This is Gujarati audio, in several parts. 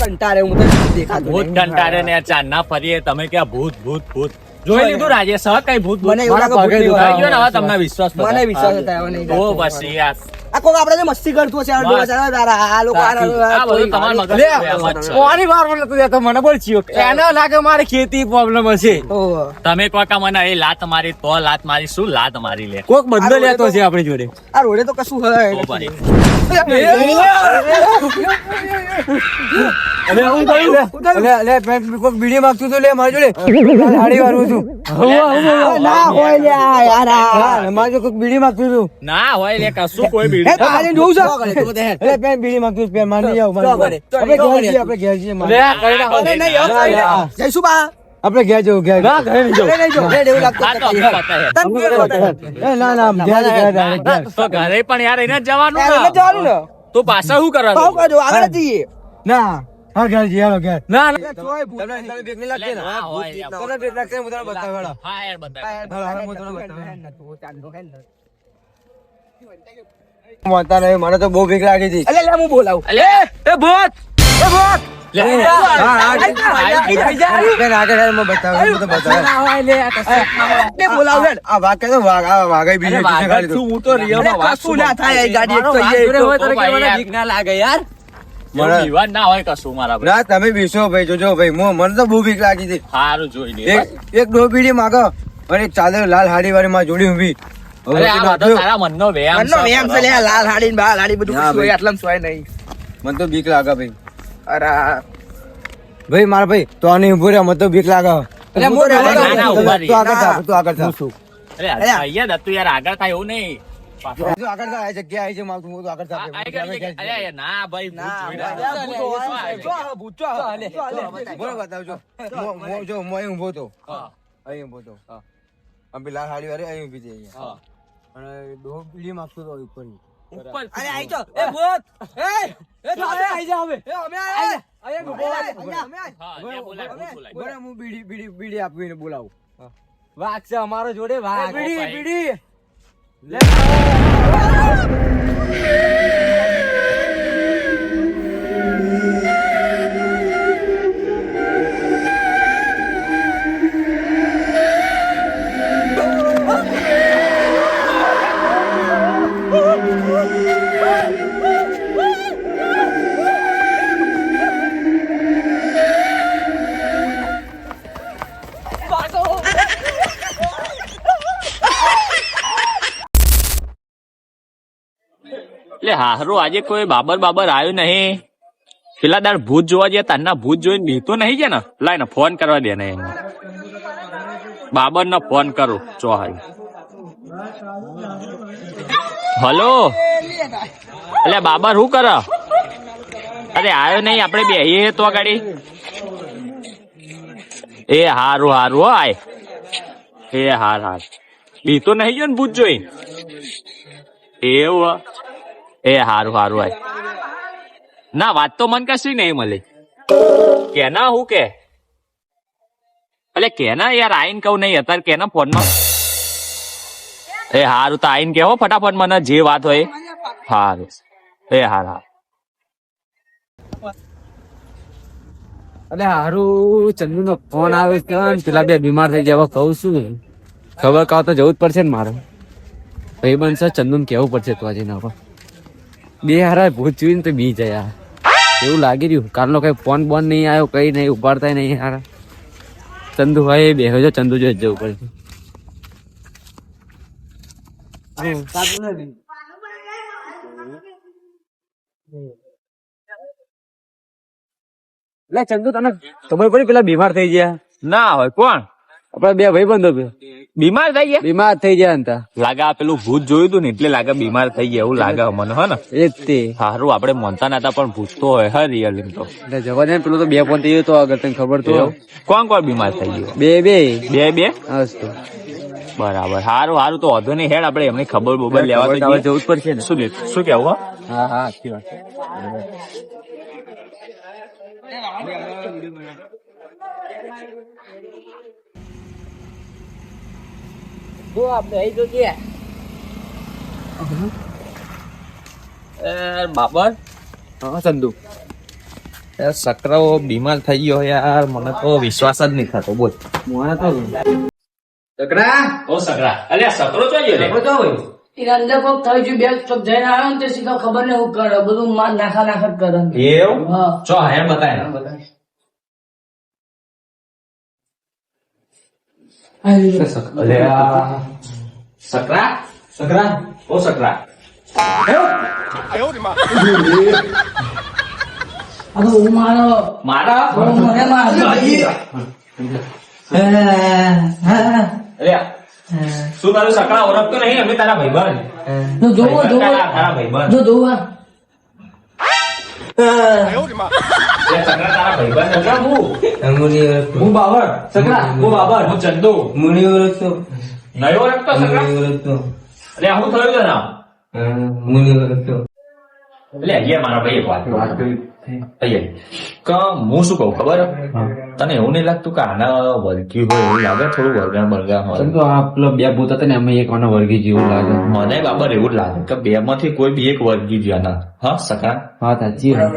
કંટાળે હું તો દેખાતો. ભૂત કંટારે ને ચાંદના ફરીએ તમે ક્યાં ભૂત ભૂત ભૂત. જોઈ લીધું રાજે સહ કઈ ભૂત મને પગે દુખાઈ ગયો ને હવે તમને વિશ્વાસ મને વિશ્વાસ થાય નહીં ઓ બસ યાર આ કોક આપણે મસ્તી કરતું હશે આ બસ. દિવસ આ તારા આ લોકો આ- આ- આ બધું તમારા મગજ લે, એમ જ છે. કોની વાર નતું દેતો મને બોલ ચિયો એને લાગે મારે ખેતી પ્રોબ્લેમ હશે તમે મને એ લાત મારી તો લાત મારી શું લાત મારી લે કોક બંધો લેતો છે આપણી જોડે આ રોડે તો કશું તો હોય ભાઈ. અલે હું કહ્યું અલે અલે કોક બીડી માંગતું તો લે મારી જોડે હાડી વાળું છું ના હોય લે યાર મારી જોડે કોક બીડી માંગતું હતું ના હોય લે કશું કોઈ હે, બીડી તારે છે? અલે પેન બીડી માંગતું પેન માની તો આપણે ઘેર જઈએ આપણે ઘેર જઈએ માની. અરે નહીં. જઈશું બા? આપણે ઘેર જવું ઘેર ના, ઘરે નહીં જવું. નહીં જવું. ઘરે એવું લાગતું. તને ના ના ઘેર ઘેર તો ઘરે પણ યાર એને જવાનું ને. જવાનું ને. તો પાછા શું કરવાનું? કરવાનું કરજો આગળ જઈએ. ના હા ઘેર જઈએ હાલો ઘેર. ના ના. તોય તમને તમને બીક નહીં લાગે ને. તમને બીક લાગતી હું તમને બતાવ હા યાર બતાવ હાલો, હું તમને બતાવ ચાંદો અલે માનતા નહીં મને તો બહુ ભીખ લાગી હતી. લે હું બોલાવું. અલે, એ ભૂત એ ભૂત તમે બીસો ભાઈ જોજો ભાઈ મને તો બહુ બીક લાગી હતી. સારું જોઈ એક એક માગો અને એક ચાદર લાલ હાડી વાળી માં જોડી હવે અરે આ બધો તારા મનનો વ્યાયામ મનનો વ્યાયામ છે લે, લાલ હાડી ને બાલ હાડી બધું ભાઈ. આટલામાં સોય નહીં. મને તો બીક લાગે ભાઈ. અરે ભાઈ મારા ભાઈ તો આની ઊભો રહ્યા મને તો બીક લાગે. અરે, તું ના, ના, ઊભા તું આગળ રહી. તું આગળ થા. અરે અહીંયા દત્તુ યાર આગળ થાય એવું નહીં. આગળ થા, જગ્યા આવી છે મારું, હું તો આગળ કે- અરે ના ભાઈ ના. જો જો જો ભૂત. બોલો બતાવજો મો- મો- જો હું ઊભો તો. અહીં ઊભો તો. હા. આમ પેલા લાલ હાડી વાળી અહીં ઊભી હા. અને ડો પીડી માગતો તો ઉપર ઉપર અરે, આઈ જાઓ. એ ભૂત! એ! એ તો અમે આઈ જા હવે. એ અમે આઈ જાઓ. અહીંયા ઊભો અમે આઈ. હા, બીડી બીડી બીડી આપીને બોલાવું. વાઘ છે અમારો જોડે વાઘ. બીડી, બીડી. એટલે હારું આજે કોઈ બાબર બાબર આવ્યું નહીં. પેલા દાડ ભૂત જોવા ગયા, તારના ભૂત જોઈને બીતો નહીં છે ને? લાઈને ફોન કરવા દે ને એને બાબર ને ફોન કરો ચો હલો. એટલે બાબર શું કર? અરે આવ્યો નહીં, આપણે બેહીએ તો ગાડી એ હારું હારું, હો, આય. એ હાર હાર. બીતો નહીં ગયો ને ભૂત જોઈ એવું? એ, હારું હારું આય ના, વાત તો મન કશી નહીં મળી કેના, હું કે? અલે, કેના યાર, આઈન કહું નહીં, અત્યારે કેના ફોનમાં? એ, હારું, તો આઈન કેવો ફટાફટ મને, જે વાત હોય હારું. એ, હાર હાર. અલે, હારું ચંદુ નો ફોન આવે છે પેલા બે બીમાર થઈ જવા કહું શું ખબર કાવ તો જવું જ પડશે ને મારે. ભાઈ બનશે ચંદુ કેવું પડશે તો આજે ના બે હારા ભૂત જોઈને તો બી જાય. એવું લાગી રહ્યું. કાલનો કઈ ફોન બોન નહીં આવ્યો કઈ નહીં ઉપાડતા નહીં હારા. ચંદુ ભાઈ બેહો જો ચંદુ જો જવું પડશે. લે ચંદુ તને ખબર પડી પેલા બીમાર થઈ ગયા? ના હોય કોણ? આપડા બે ભાઈ બંધો બીમાર થઈ ગયા? બીમાર થઈ ગયા હતા લાગે આ પેલું ભૂત જોયું હતું ને એટલે લાગે બીમાર થઈ ગયા એવું લાગે મને હો ને? એ જ તે. સારું આપણે મોનતા નતા પણ ભૂત તો હોય હા રિયલ તો. એટલે જવા દે ને તો બે ફોન થઈ ગયો તો આગળ તને ખબર તો? કોણ કોણ બીમાર થઈ ગયો? બે બે. બે બે? હસ તો. બરાબર. હારું સારું તો વધુ નહીં હેડ આપણે એમની ખબર બબર લેવા તો તો. જવું જ પડશે ને. શું શું કેવું હા? હા સાચી વાત એ બાબર. હા ચંદુ. યાર સકરાઓ બીમાર થઈ ગયો યાર. મને તો વિશ્વાસ જ નહીં થતો. બોલ. મને તો સકરા? ઓ સકરા. અલ્યા સકરો જોઈએ રે સકરો ક્યાં હોય એ અંદર કોક થઈ ગયું બે ચોક જઈને આવ્યો ને તે સીધો ખબર ને હું કરે બધું માર નાખા નાખા જ કરે. એવું? ચો હે બતાય અલ્યા સકરા સકરા ઓ સકરા આ તો હું મારો મારા હું મને મારો અલ્યા શું તારું સકરા ઓળખતો નહીં અમે તારા ભાઈબંધ જો જોવો ભાઈબંધ જોવો તારા તારા ભાઈબંધ જો જોવો હું? બાબર સકરા હું બાબર હું ચંદુ. મુનિ ઓળખતો. નહીં ઓળખતો મુનિ ઓળખતો. અલ્યા હું થયું છે નામ? મુનિ ઓળખતો. એટલે અહીંયા મારા ભાઈ એક વાત કહું. અહીંયા કે હું શું કહું ખબર? તને એવું નહીં લાગતું કે આના વળગ્યું હોય એવું લાગે? થોડું વળગા બળગા હોય. તો આ પેલો બે ભૂત હતા ને અમે એક આના વર્ગી જેવું લાગે. મને બાબર એવું લાગે કે બે માંથી કોઈ બી એક વર્ગી ગયું ના હા સકા હા સાચી વાત.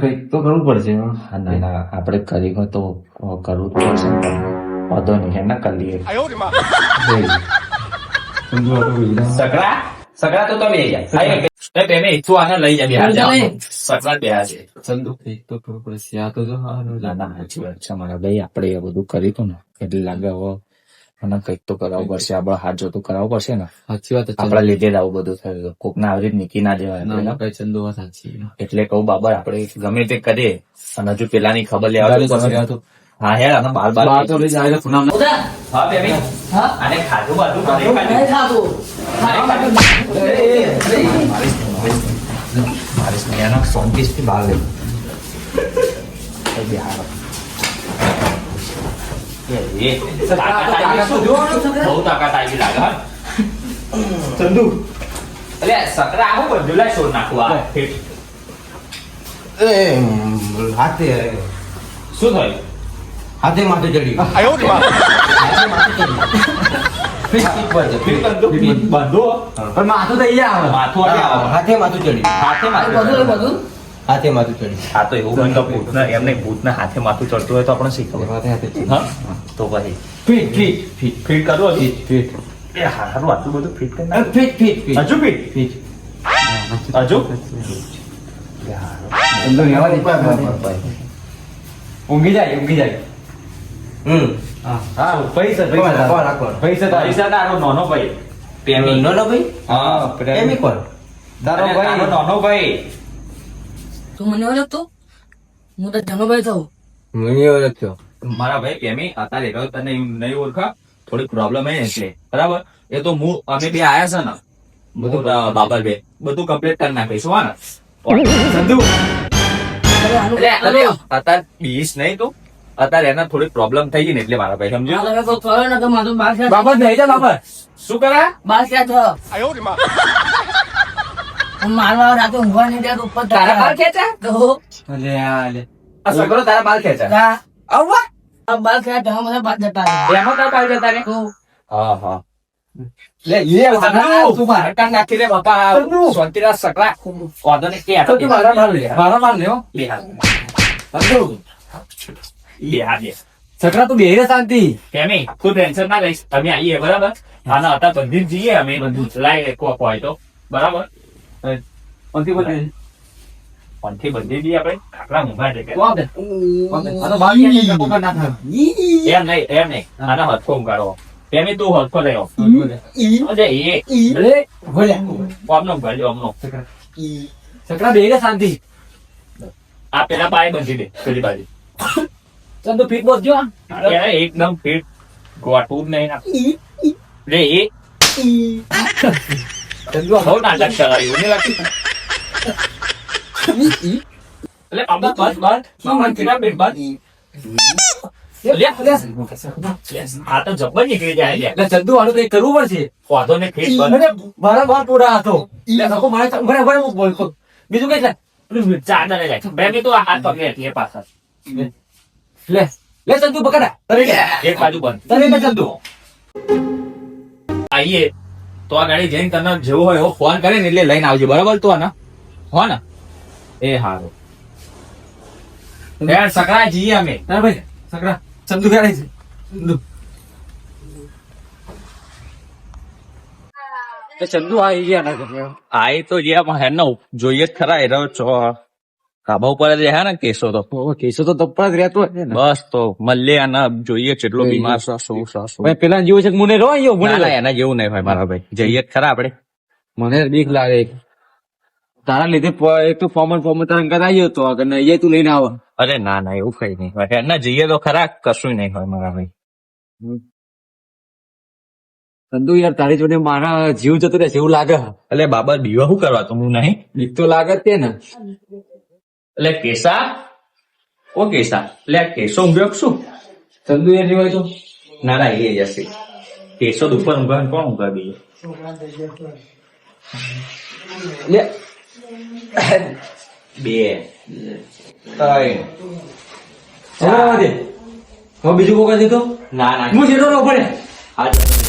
ભાઈ તો કરવું પડશે. ના ના આપણે કરી હોય તો કરવું જ પડશે. વાંધો નહીં એના કરી લઈએ સકડા સકડા તો તમે આને લઈ જાય બે છે. તો કરવું પડશે તો જો ના સાચી વાત છે. મારા ભાઈ આપણે એ બધું કર્યું હતું ને. એટલે લાગે તો કરાવવું પડશે. આપણે હાથ જોતું કરાવવું પડશે ને. સાચી વાત છે, લીધે જ આવું બધું થયું કોક ના આવી નીકી ના ના. ના, ભાઈ ચંદુ વાત સાચી એટલે કહું બાબર આપણે ગમે તે કરીએ. અને હજુ પેલાની ખબર લેવા હા હેર અને બાર બાર બહાર તો લઈ જાય પૂનમ હા બેબી. હા? આને ખાધું બાધું? ખાધું. નહીં Festival ખાવા માટે મારી સ્નેહાના સોંગીસથી બહાર લઈ બિહાર એ, એ, તાકાત આવી શું? બહુ તાકાત આવી લાગે હા. ચંદુ અલે સકરા આવું બધું લાય છોડ નાખું આ ઠીક. હાથે શું થયું હાથે માથે ચડી હાથે માથે ચડી ફીટ ફીટ પર છે, ફીટ. બંધો પણ માથું તો આવે માથું આવે. હાથે માથું ચડી હાથે માથું બધું એ ચડે. બધું હાથે માથું ચડી આ તો એવું બનતો ભૂતના એમને ભૂતના હાથે માથું ચડતું હોય તો આપણે શીખવું હાથે હાથે હા તો પછી ફીટ ફીટ ફીટ ફીટ કરવું ફીટ ફીટ એ હારું આટલું બધું ફીટ કરી. ફીટ ફીટ ફીટ હજુ ફીટ ફીટ હજુ. ઊંઘી જાય ઊંઘી જાય હમ હા. પૈસા પૈસા? પૈસા પૈસા તારો નાનો ભાઈ પ્રેમી. નો નો ભાઈ? હા. પ્રેમી કોણ? તારો ભાઈ નાનો ભાઈ. તું મને ઓળખતો હું તો ધનુભાઈ થઉં. મુનિ ઓળખતો મારા ભાઈ પ્રેમી અત્યારે તને નહીં ઓળખા. થોડી પ્રોબ્લેમ હે એટલે. બરાબર? એ તો હું અમે બે આયા છે ને. બધું બાબર બે. બધું કમ્પ્લીટ કરી નાખીશું હા ને. અરે અરે, અત્યારે બીસ નહીં તું. અત્યારે એને થોડી પ્રોબ્લેમ થઈ ગઈ ને એટલે મારા ભાઈ સમજો આ તમે કોઈ કરો ને તો મારું બાર ક્યાં બાબર નહીં જા શું કરે? બાર થયો મારવા રાતે ઊંઘવા નહીં દેતો ઉપર તારા બાલ ખેંચ્યા તો. આ લે. આ તારા બાલ ખેંચા? આવવા બાદ જતા એમાં તારા બાલ જતા રે હા. હા લે એ તું મારા. કાન નાખી દે બાપા. શાંતિરાજ સકરા વાંધો કે તો મારા માર લે. મારા માર લે હો. બે હા બે બે. તું બેહી રે શાંતિ. કેમી તું ટેન્શન ના લઈશ. તમે આવીએ બરાબર? આના હતા બંધી જઈએ અમે. લાઈ કોક હોય તો. બરાબર? પંથી બંધી પંથી બંધી દઈએ આપણે. ખાકરા મૂંગા છે એમ નહીં એમ નહીં. આના હથકો ઉગાડો. તેમે તું હથકો લેવો અજે એ. અરે ભલે આમનો ઊંઘાડ્યો આમનો. છકરા બેહી રે શાંતિ. આ પેલા પાય બંધી દે પેલી બાજુ. ચંદુ ફીટ બોલ જો એકદમ ફિટ ગોઠવું નહીં રે એ ચંદુ બહુ નાટક કરાયું નહીં લાગતું એટલે બાબા બસ બસ મામા કિના બેટ બસ. આ તો જબ્બર નીકળી જાય. એટલે ચંદુ વાળું કઈ કરવું પડશે વાંધો નહીં ફિટ બસ અરે મારા બાર પૂરા હતો એટલે મારે મને મને. બીજું કઈ છે ચાદર જાય બે બી તો હાથ પકડે હતી એ પાછળ લે લે ચંદુ પકડા. તરે લે. એક બાજુ બંધ. તરે લે ચંદુ આઈએ તો આ ગાડી જઈને તને જેવો હોય એવો ફોન કરે ને એટલે લઈને આવજે. બરાબર તો આના? હો ને? એ હારો. યાર સકરા જઈએ અમે. ના ભાઈ સકરા. ચંદુ ક્યારે છે. ચંદુ એ ચંદુ આવી ગયા ના આઈ તો ગયા પણ હે ને જોઈએ જ ખરા એ રહ્યો છો. કાબા ઉપર જ રહ્યા ને કેસો તો. કેસો તો તપ્પા જ રહેતો હોય ને. બસ તો મળીએ અને જોઈએ કેટલો બીમાર છો શું છો શું. ભાઈ પેલા જેવું છે મુને રો આવ્યો મુને એના જેવું નહીં હોય મારા ભાઈ. જઈએ ખરા આપણે. મને બીક લાગે તારા લીધે એક તો ફોર્મ ફોર્મ તારા અંકલ આવ્યો તો આગળ ને અહીંયા તું લઈને આવો. અરે ના ના એવું કઈ નહીં હોય. એના જઈએ તો ખરા કશું નહીં હોય મારા ભાઈ. ચંદુ યાર તારી જોડે મારા જીવ જતો રહે એવું લાગે. એટલે બાબા બીવા શું કરવા તો હું નહીં? બીક તો લાગે તે ને. એટલે કેસા ઓ કેસા એટલે આ કેસો ઊંઘ્યો શું ચંદુ એ હોય તો ના ના એ જશે કેસો ઉપર ઊંઘવા કોણ ઊંઘા બીજો બે ત્રણ હવે બીજું કોઈ દીધું ના ના હું જેટલો પડે આ